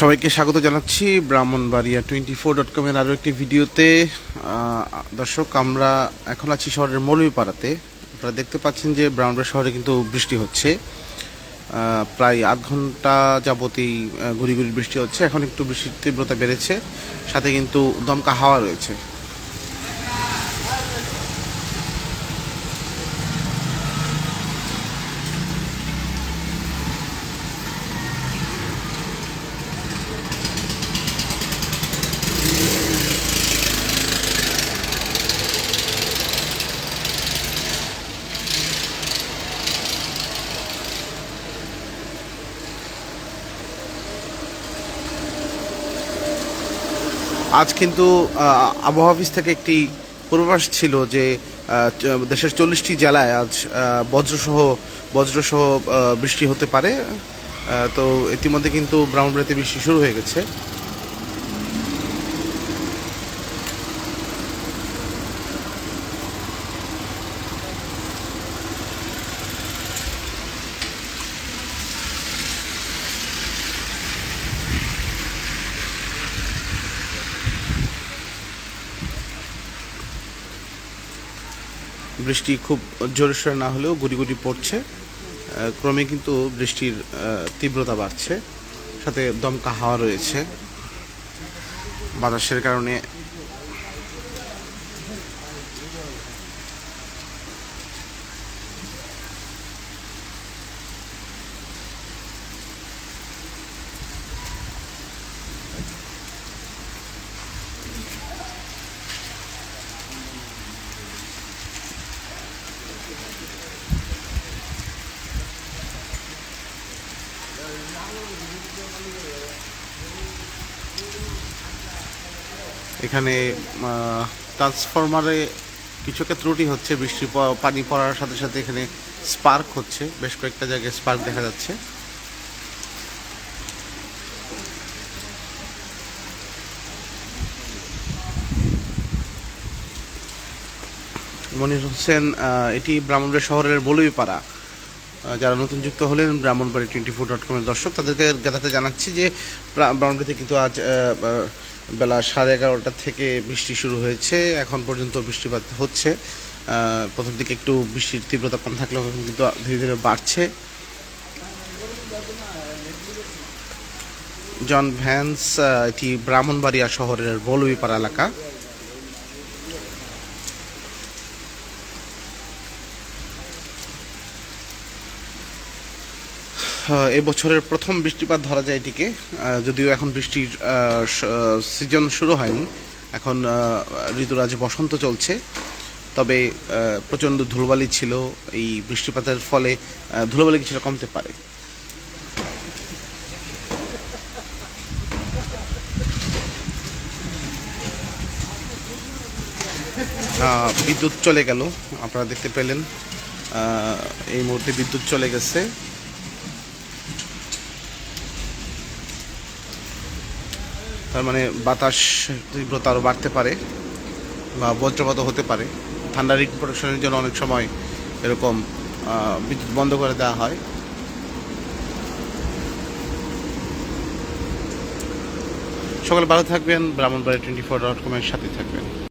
সবাইকে স্বাগত জানাচ্ছি ব্রাহ্মণবাড়িয়া টোয়েন্টি ফোর ডট কমের আরও একটি ভিডিওতে। দর্শক, আমরা এখন আছি শহরের মৌলভীপাড়াতে। আপনারা দেখতে পাচ্ছেন যে ব্রাহ্মণবাড়িয়া শহরে কিন্তু বৃষ্টি হচ্ছে। প্রায় আধ ঘণ্টা যাবতই ঘুরি ঘুরি বৃষ্টি হচ্ছে। এখন একটু বৃষ্টির তীব্রতা বেড়েছে। সাথে কিন্তু দমকা হাওয়া রয়েছে। আজ কিন্তু আবহাওয়া অফিস থেকে একটি পূর্বাভাস ছিল যে দেশের চল্লিশটি জেলায় আজ বজ্রসহ বজ্রসহ বৃষ্টি হতে পারে। তো ইতিমধ্যে কিন্তু ব্রাউন ব্রাহ্মণবাড়িতে বৃষ্টি শুরু হয়ে গেছে। বৃষ্টি খুব জোরে সোরে না হলেও গুটি গুড়ি পড়ছে। ক্রমে কিন্তু বৃষ্টির তীব্রতা বাড়ছে। সাথে দমকা হাওয়া রয়েছে। বাতাসের কারণে এখানে ট্রান্সফরমারে কিছু একটা ত্রুটি হচ্ছে, বৃষ্টি পানি পড়ার সাথে সাথে এখানে স্পার্ক হচ্ছে। বেশ কয়েকটা জায়গায় স্পার্ক দেখা যাচ্ছে। মনির হোসেন এটি ব্রাহ্মণবাড়িয়া শহরের বলুইপাড়া। যারা নতুন যুক্ত হলেন ব্রাহ্মণবাড়ি টোয়েন্টি ফোর ডট কমের দর্শক, তাদেরকে জ্ঞাতাতে জানাচ্ছি যে ব্রা- ব্রাহ্মণবাড়িতে কিন্তু আজ বেলা সাড়ে এগারোটা থেকে বৃষ্টি শুরু হয়েছে। এখন পর্যন্ত বৃষ্টিপাত হচ্ছে। প্রথম দিকে একটু বৃষ্টির তীব্রতা কম থাকলেও কিন্তু ধীরে ধীরে বাড়ছে। জন ভ্যান্স এটি ব্রাহ্মণবাড়িয়া শহরের বলুইপাড়া এলাকা। আহ, এই বছরের প্রথম বৃষ্টিপাত ধরা যায় এটিকে। যদিও এখন বৃষ্টির সিজন শুরু হয়নি। এখন ঋতুরাজ বসন্ত চলছে। তবে প্রচণ্ড ধুলোবালি ছিল। এই বৃষ্টিপাতের ফলে ধুলোবালি কিছুটা কমতে পারে। বিদ্যুৎ চলে গেল। আপনারা দেখতে পেলেন এই মুহূর্তে বিদ্যুৎ চলে গেছে। তার মানে বাতাস তীব্রতা আরও বাড়তে পারে বা বজ্রপাত হতে পারে। ঠান্ডা রিক প্রোটেকশনের জন্য অনেক সময় এরকম বিদ্যুৎ বন্ধ করে দেওয়া হয়। সকালে ভালো থাকবেন ব্রাহ্মণবাড়ি টোয়েন্টি ফোর ডট কমের সাথে থাকবেন।